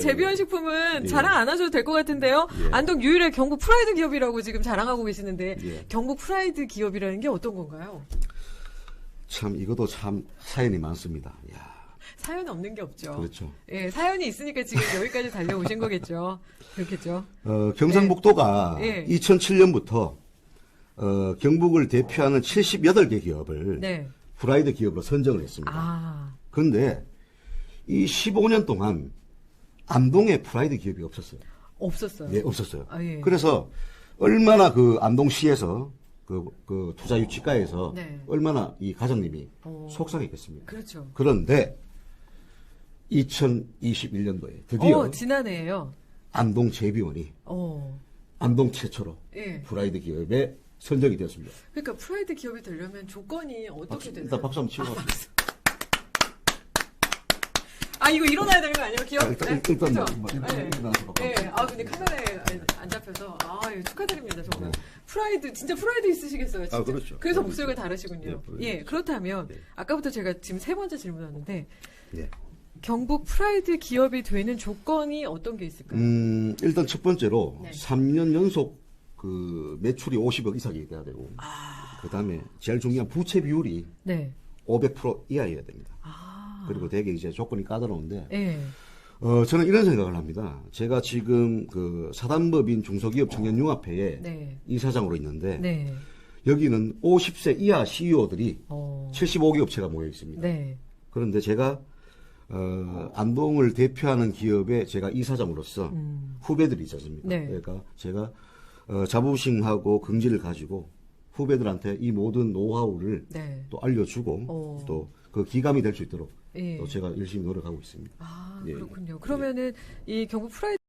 제비원 식품은 예. 자랑 안 하셔도 될 것 같은데요. 예. 안동 유일의 경북 프라이드 기업이라고 지금 자랑하고 계시는데 예. 경북 프라이드 기업이라는 게 어떤 건가요? 참 이것도 참 사연이 많습니다. 야, 사연 없는 게 없죠. 그렇죠. 예, 사연이 있으니까 지금 여기까지 달려오신 거겠죠. 그렇겠죠. 어, 경상북도가 네. 2007년부터 어, 경북을 대표하는 78개 기업을 네. 프라이드 기업으로 선정을 했습니다. 아, 그런데 이 15년 동안 안동에 프라이드 기업이 없었어요. 없었어요. 예, 없었어요. 아, 예. 그래서 얼마나 그 안동시에서 그, 그 투자 유치가에서 네. 얼마나 이 가정님이 어. 속상했겠습니까? 그렇죠. 그런데 2021년도에 드디어 어, 지난해에요. 안동 제비원이 어. 안동 최초로 예. 프라이드 기업에 선정이 되었습니다. 그러니까 프라이드 기업이 되려면 조건이 어떻게 되나요? 일단 박수 한번 치고 가세요. 아 이거 일어나야 되는 거 아니에요? 기업? 아, 일단- 네, 일단? 뭐, 일단 네. 일어나서 바꿔. 네. 아 근데 카메라에 안 잡혀서 아 이거 축하드립니다 정말. 네. 프라이드 진짜 프라이드 있으시겠어요. 진짜. 아, 그렇죠. 그래서 프라이드. 목소리가 다르시군요. 네, 프라이드. 예 그렇다면 네. 아까부터 제가 지금 세 번째 질문하는데 예. 경북 프라이드 기업이 되는 조건이 어떤 게 있을까요? 음, 일단 첫 번째로 네. 3년 연속 그 매출이 50억 이상이 돼야 되고, 아. 그 다음에 제일 중요한 부채 비율이 네. 500% 이하여야 됩니다. 아. 그리고 되게 이제 조건이 까다로운데, 예. 어, 저는 이런 생각을 합니다. 제가 지금 그 사단법인 중소기업 청년융합회에 네. 이사장으로 있는데, 네. 여기는 50세 이하 CEO들이 어. 75개 업체가 모여 있습니다. 네. 그런데 제가 어, 안동을 대표하는 기업의 제가 이사장으로서 음. 후배들이 있지 않습니까? 네. 그러니까 제가 어, 자부심하고 긍지를 가지고 후배들한테 이 모든 노하우를 네. 또 알려주고 어. 또그 기감이 될 수 있도록 예. 또 제가 열심히 노력하고 있습니다. 아 예. 그렇군요. 그러면은 이 경북 프라이드